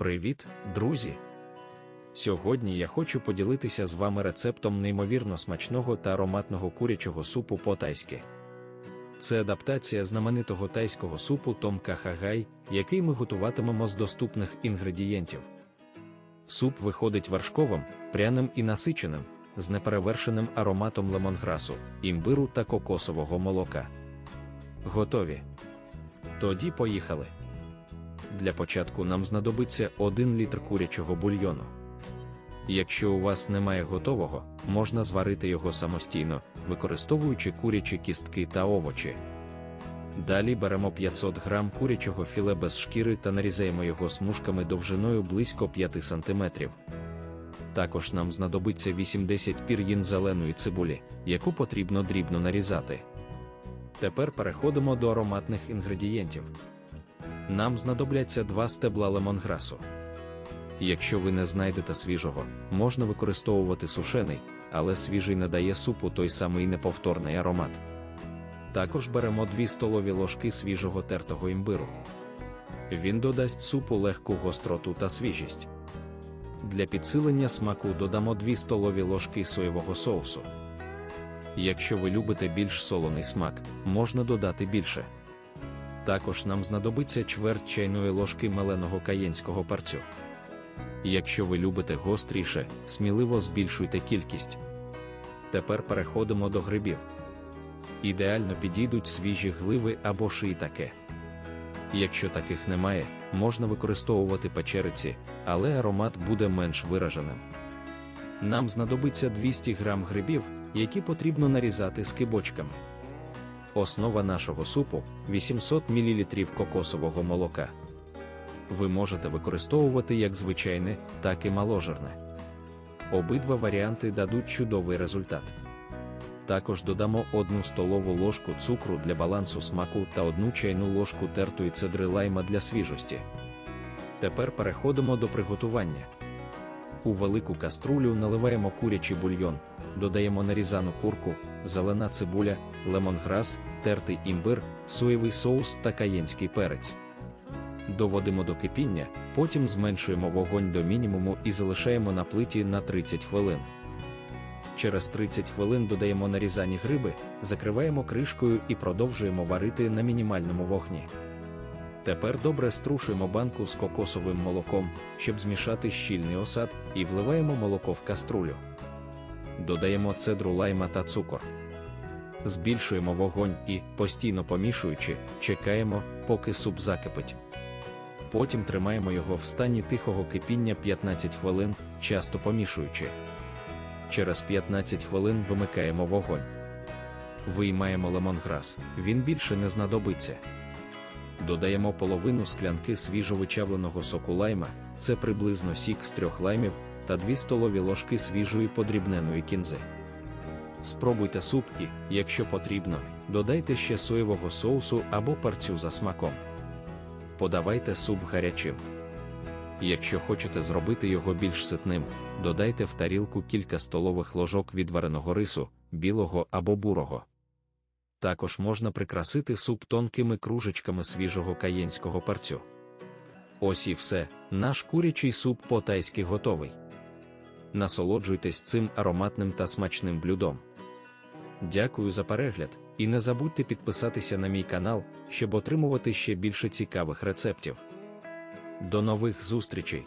Привіт, друзі! Сьогодні я хочу поділитися з вами рецептом неймовірно смачного та ароматного курячого супу по-тайськи. Це адаптація знаменитого тайського супу Том Кахагай, який ми готуватимемо з доступних інгредієнтів. Суп виходить вершковим, пряним і насиченим, з неперевершеним ароматом лемонграсу, імбиру та кокосового молока. Готові. Тоді поїхали. Для початку нам знадобиться 1 літр курячого бульйону. Якщо у вас немає готового, можна зварити його самостійно, використовуючи курячі кістки та овочі. Далі беремо 500 грам курячого філе без шкіри та нарізаємо його смужками довжиною близько 5 см. Також нам знадобиться 80 пір'їн зеленої цибулі, яку потрібно дрібно нарізати. Тепер переходимо до ароматних інгредієнтів. Нам знадобляться два стебла лемонграсу. Якщо ви не знайдете свіжого, можна використовувати сушений, але свіжий надає супу той самий неповторний аромат. Також беремо 2 столові ложки свіжого тертого імбиру. Він додасть супу легку гостроту та свіжість. Для підсилення смаку додамо 2 столові ложки соєвого соусу. Якщо ви любите більш солоний смак, можна додати більше. Також нам знадобиться чверть чайної ложки меленого каєнського парцю. Якщо ви любите гостріше, сміливо збільшуйте кількість. Тепер переходимо до грибів. Ідеально підійдуть свіжі гливи або шиїтаке. Якщо таких немає, можна використовувати печериці, але аромат буде менш вираженим. Нам знадобиться 200 грам грибів, які потрібно нарізати скибочками. Основа нашого супу 800 мл кокосового молока. Ви можете використовувати як звичайне, так і маложерне. Обидва варіанти дадуть чудовий результат. Також додамо 1 столову ложку цукру для балансу смаку та 1 чайну ложку тертої цедри лайма для свіжості. Тепер переходимо до приготування. У велику каструлю наливаємо курячий бульйон, додаємо нарізану курку, зелена цибуля, лемонграс, тертий імбир, соєвий соус та каєнський перець. Доводимо до кипіння, потім зменшуємо вогонь до мінімуму і залишаємо на плиті на 30 хвилин. Через 30 хвилин додаємо нарізані гриби, закриваємо кришкою і продовжуємо варити на мінімальному вогні. Тепер добре струшуємо банку з кокосовим молоком, щоб змішати щільний осад, і вливаємо молоко в каструлю. Додаємо цедру лайма та цукор. Збільшуємо вогонь і, постійно помішуючи, чекаємо, поки суп закипить. Потім тримаємо його в стані тихого кипіння 15 хвилин, часто помішуючи. Через 15 хвилин вимикаємо вогонь. Виймаємо лемонграс, він більше не знадобиться. Додаємо половину склянки свіжовичавленого соку лайма, це приблизно сік з трьох лаймів, та 2 столові ложки свіжої подрібненої кінзи. Спробуйте суп і, якщо потрібно, додайте ще соєвого соусу або парцю за смаком. Подавайте суп гарячим. Якщо хочете зробити його більш ситним, додайте в тарілку кілька столових ложок відвареного рису, білого або бурого. Також можна прикрасити суп тонкими кружечками свіжого каєнського парцю. Ось і все, наш курячий суп по-тайськи готовий. Насолоджуйтесь цим ароматним та смачним блюдом. Дякую за перегляд, і не забудьте підписатися на мій канал, щоб отримувати ще більше цікавих рецептів. До нових зустрічей!